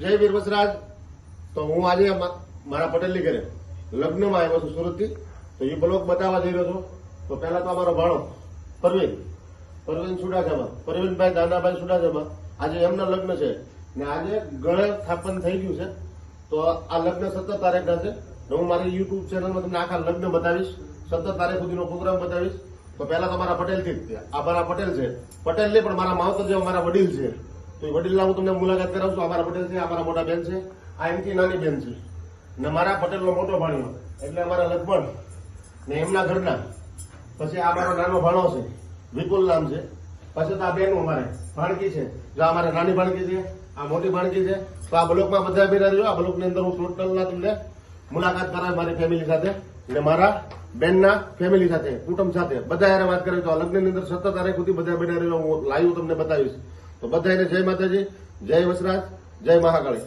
જય વીર વસરાજ. તો હું આજે મારા પટેલની ઘરે લગ્નમાં આવ્યો છું સુરતથી. તો એ બ્લોક બતાવવા જઈ રહ્યો છું. તો પહેલા તો અમારો ભાણો, પરવીન પરવીન સુડાજામાં પરવીનભાઈ દાદાભાઈ સુડાજામાં આજે એમના લગ્ન છે. ને આજે ગળે સ્થાપન થઈ ગયું છે. તો આ લગ્ન સત્તર તારીખના છે હું મારી યુટ્યુબ ચેનલમાં તમને આખા લગ્ન બતાવીશ. સત્તર તારીખ સુધીનો પ્રોગ્રામ બતાવીશ. તો પહેલા તો મારા પટેલથી જ. આ મારા પટેલ છે. પટેલ નહીં પણ મારા માવતર જેવા મારા વડીલ છે. તો વડીલના હું તમને મુલાકાત કરાવું છું. અમારા પટેલ છે અમારા મારા મોટા બેન છે, આ એમથી નાની બેન છે. ને મારા પટેલનો મોટો ભાણ્યો. એટલે અમારા લક્ષ્મણ ને એમના ઘરના. પછી આ મારો નાનો ભાણો છે, વિપુલ નામ છે. પછી તો આ બેન અમારે, ભાણકી છે. જો આ મારે નાની ભાણકી છે, આ મોટી ભાણકી છે, તો આ બ્લોકમાં બધા ભેગા રહ્યો આ બ્લોકની અંદર હું ટોટલના તમને મુલાકાત કરાવે મારી ફેમિલી સાથે. ને મારા બેનના ફેમિલી સાથે, કુટુંબ સાથે. બધા યારે વાત કરે, તો લગ્નની અંદર સત્તર તારીખ સુધી બધા બેઠા રહ્યો હું લાઈવ તમને બતાવીશ. તો બધાને જય માતાજી જય વસરાજ જય મહાકાળી.